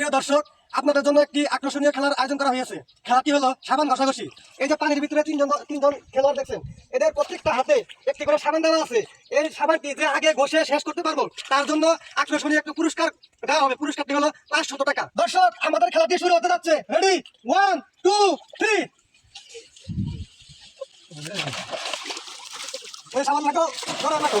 প্রিয় দর্শক, আপনাদের জন্য একটি আকর্ষণীয় খেলার আয়োজন করা হয়েছে। খেলাটি হলো সাবান ঘষাঘষি। এই যে পানির ভিতরে তিনজন তিনজন খেলোয়াড় দেখছেন, এদের প্রত্যেকটা হাতে একটি করে সাবান দেওয়া আছে। এই সাবানটি যে আগে ঘষে শেষ করতে পারব, তার জন্য আকর্ষণীয় একটা পুরস্কার দেওয়া হবে। পুরস্কারটি হলো পাঁচশত টাকা। দর্শক, আমাদের খেলাটি শুরু হতে যাচ্ছে। রেডি ওয়ান টু থ্রি সাবান রাখো ধরো রাখো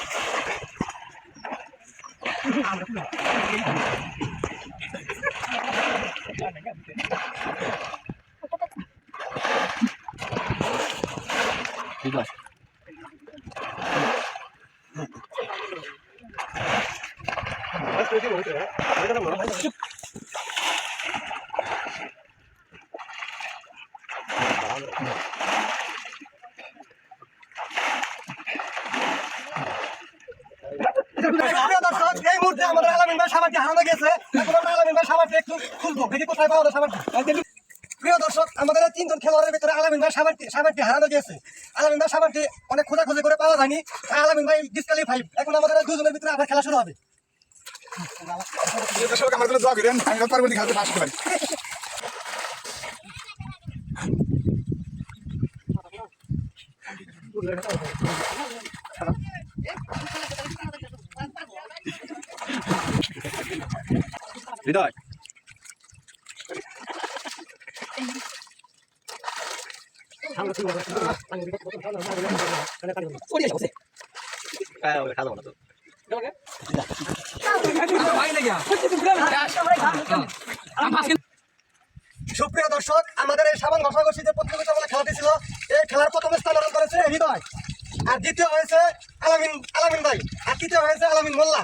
প্রিয় দর্শক, এই মুহূর্তে আমাদের আলামিন ভাই হারানো গেছে এখন আমরা আলামিন ভাই সাবানটি একটু খুলবো দেখি কোথায় পাওয়া যায় প্রিয় দর্শক আমাদের তিনজন খেলোয়াড়ের ভিতরে আলামিন ভাই সাবানটি সাবানটি হারানো গেছে। আলামিন ভাই সাবানটি অনেক খোঁজাখুঁজি করে পাওয়া যায়নি। তাই আলামিন ভাই ডিসকালিফাই এখন আমাদের দুজনের ভিতরে আবার খেলা শুরু হবে। দর্শক আমার জন্য দোয়া করেন আমি পরবর্তী খেলতে পাস পারি। হৃদয়। তো। সুপ্রিয় দর্শক, আমাদের এই সাবান প্রতিযোগিতা বলে খেলাটি ছিল, এই খেলার প্রথম স্থান অর্জন করেছে হৃদয়। আর দ্বিতীয় হয়েছে আলামিন আলামিন ভাই। আর তৃতীয় হয়েছে আলামিন মোল্লা।